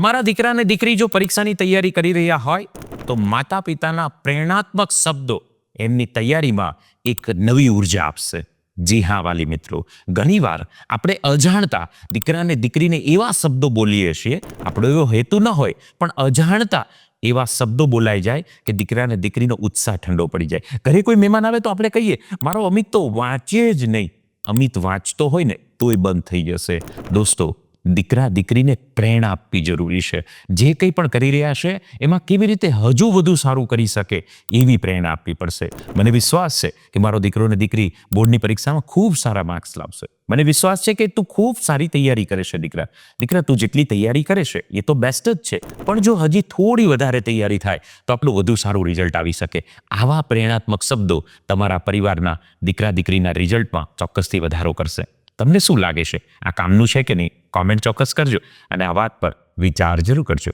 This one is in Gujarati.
તમારા દીકરા અને દીકરી જો પરીક્ષાની તૈયારી કરી રહ્યા હોય, તો માતા પિતાના પ્રેરણાત્મક શબ્દો એમની તૈયારીમાં એક નવી ઊર્જા આપશે. જી હા, વાલી મિત્રો. ઘણીવાર આપણે અજાણતા દીકરા અને દીકરીને એવા શબ્દો બોલીએ છીએ, આપણો એવો હેતુ ન હોય, પણ અજાણતા એવા શબ્દો બોલાઈ જાય કે દીકરા અને દીકરીનો ઉત્સાહ ઠંડો પડી જાય. ઘરે કોઈ મહેમાન આવે તો આપણે કહીએ, મારો અમિત તો વાંચે જ નહીં. અમિત વાંચતો હોય ને, તોય બંધ થઈ જશે. દોસ્તો દીકરા દીકરીને પ્રેરણા આપવી જરૂરી છે. જે કંઈ પણ કરી રહ્યા છે, એમાં કેવી રીતે હજુ વધુ સારું કરી શકે એવી પ્રેરણા આપવી પડશે. મને વિશ્વાસ છે કે મારો દીકરો અને દીકરી બોર્ડની પરીક્ષામાં ખૂબ સારા માર્ક્સ લાવશે. મને વિશ્વાસ છે કે તું ખૂબ સારી તૈયારી કરે છે દીકરા. દીકરા, તું જેટલી તૈયારી કરે છે, એ તો બેસ્ટ જ છે. પણ જો હજી થોડી વધારે તૈયારી થાય, તો આપણું વધુ સારું રિઝલ્ટ આવી શકે. આવા પ્રેરણાત્મક શબ્દો તમારા પરિવારના દીકરા દીકરીના રિઝલ્ટમાં ચોક્કસથી વધારો કરશે. તમને શું લાગે છે? આ કામનું છે કે નહીં? કોમેન્ટ ચોક્કસ કરજો અને આ વાત પર વિચાર જરૂર કરજો.